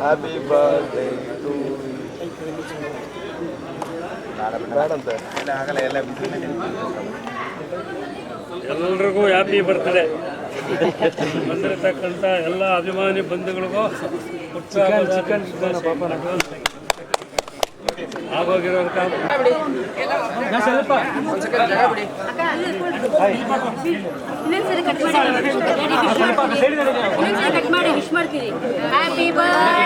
Happy birthday to ಬೇಡಂತೆ ಆಗಲ್ಲ ಎಲ್ಲ ಎಲ್ಲರಿಗೂ ಹ್ಯಾಪಿ ಬರ್ತಡೆ ಬಂದಿರತಕ್ಕಂಥ ಎಲ್ಲ ಅಭಿಮಾನಿ ಬಂಧುಗಳಿಗೂ ಆಗೋಗಿರೋ ಕಟ್ ಮಾಡಿ ಇನ್ನೊಂದ್ಸರಿ ಕಟ್ ಮಾಡಿ ವಿಶ್ ಮಾಡ್ತೀರಿ ಹ್ಯಾಪಿ ಬರ್ಡೇ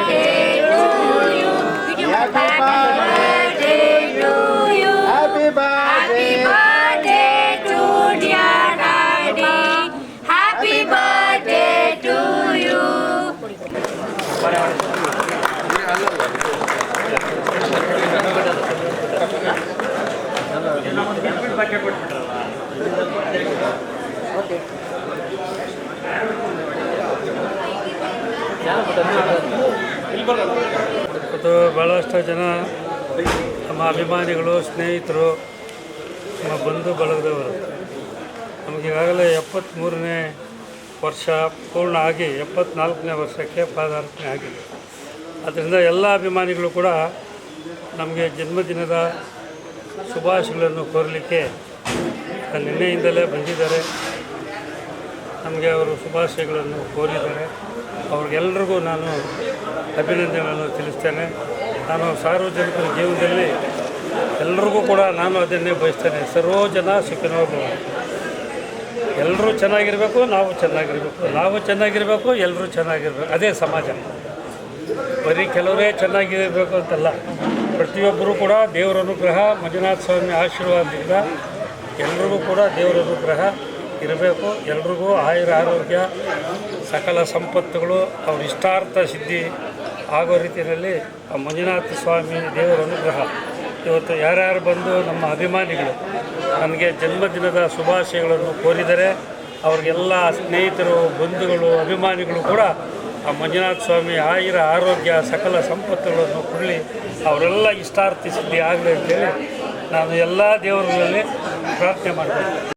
ಇವತ್ತು ಭಾಳಷ್ಟು ಜನ ನಮ್ಮ ಅಭಿಮಾನಿಗಳು, ಸ್ನೇಹಿತರು ನಮ್ಮ ಬಂಧು ಬಳಗದವರು. ನಮಗೆ ಈಗಾಗಲೇ ಎಪ್ಪತ್ತ್ಮೂರನೇ ವರ್ಷ ಪೂರ್ಣ ಆಗಿ, ಎಪ್ಪತ್ನಾಲ್ಕನೇ ವರ್ಷಕ್ಕೆ ಪಾದಾರ್ಪಣೆ ಆಗಿದೆ. ಅದರಿಂದ ಎಲ್ಲ ಅಭಿಮಾನಿಗಳು ಕೂಡ ನಮಗೆ ಜನ್ಮದಿನದ ಶುಭಾಶಯಗಳನ್ನು ಕೋರಲಿಕ್ಕೆ ನಿನ್ನೆಯಿಂದಲೇ ಬಂದಿದ್ದಾರೆ. ನಮಗೆ ಅವರು ಶುಭಾಶಯಗಳನ್ನು ಕೋರಿದ್ದಾರೆ. ಅವ್ರಿಗೆಲ್ರಿಗೂ ನಾನು ಅಭಿನಂದನೆಗಳನ್ನು ತಿಳಿಸ್ತೇನೆ. ನಾನು ಸಾರ್ವಜನಿಕರ ಜೀವನದಲ್ಲಿ ಎಲ್ರಿಗೂ ಕೂಡ ನಾನು ಅದನ್ನೇ ಬಯಸ್ತೇನೆ. ಸರ್ವೋ ಜನ ಸುಖಿನೋ ಎಲ್ಲರೂ ಚೆನ್ನಾಗಿರಬೇಕು, ನಾವು ಚೆನ್ನಾಗಿರಬೇಕು. ನಾವು ಚೆನ್ನಾಗಿರಬೇಕು ಎಲ್ಲರೂ ಚೆನ್ನಾಗಿರಬೇಕು. ಅದೇ ಸಮಾಜ. ಬರೀ ಕೆಲವರೇ ಚೆನ್ನಾಗಿರಬೇಕು ಅಂತಲ್ಲ. ಪ್ರತಿಯೊಬ್ಬರೂ ಕೂಡ ದೇವರ ಅನುಗ್ರಹ, ಮಂಜುನಾಥ ಸ್ವಾಮಿ ಆಶೀರ್ವಾದದಿಂದ ಎಲ್ರಿಗೂ ಕೂಡ ದೇವರ ಅನುಗ್ರಹ. ಇರಬೇಕು. ಎಲ್ರಿಗೂ ಆಯುರ ಆರೋಗ್ಯ, ಸಕಲ ಸಂಪತ್ತುಗಳು, ಅವ್ರ ಇಷ್ಟಾರ್ಥ ಸಿದ್ಧಿ ಆಗೋ ರೀತಿಯಲ್ಲಿ ಆ ಮಂಜುನಾಥ ಸ್ವಾಮಿ ದೇವರ ಅನುಗ್ರಹ. ಇವತ್ತು ಯಾರ್ಯಾರು ಬಂದು ನಮ್ಮ ಅಭಿಮಾನಿಗಳು ನನಗೆ ಜನ್ಮದಿನದ ಶುಭಾಶಯಗಳನ್ನು ಕೋರಿದರೆ, ಅವ್ರಿಗೆಲ್ಲ ಸ್ನೇಹಿತರು, ಬಂಧುಗಳು, ಅಭಿಮಾನಿಗಳು ಕೂಡ ಆ ಮಂಜುನಾಥ ಸ್ವಾಮಿ ಆಯುರ ಆರೋಗ್ಯ, ಸಕಲ ಸಂಪತ್ತುಗಳನ್ನು ಕೊಡಲಿ. ಅವರೆಲ್ಲ ಇಷ್ಟಾರ್ಥ ಸಿದ್ಧಿ ಆಗಲಿ ಅಂತೇಳಿ ನಾನು ಎಲ್ಲ ದೇವರುಗಳಲ್ಲಿ ಪ್ರಾರ್ಥನೆ ಮಾಡ್ತೀನಿ.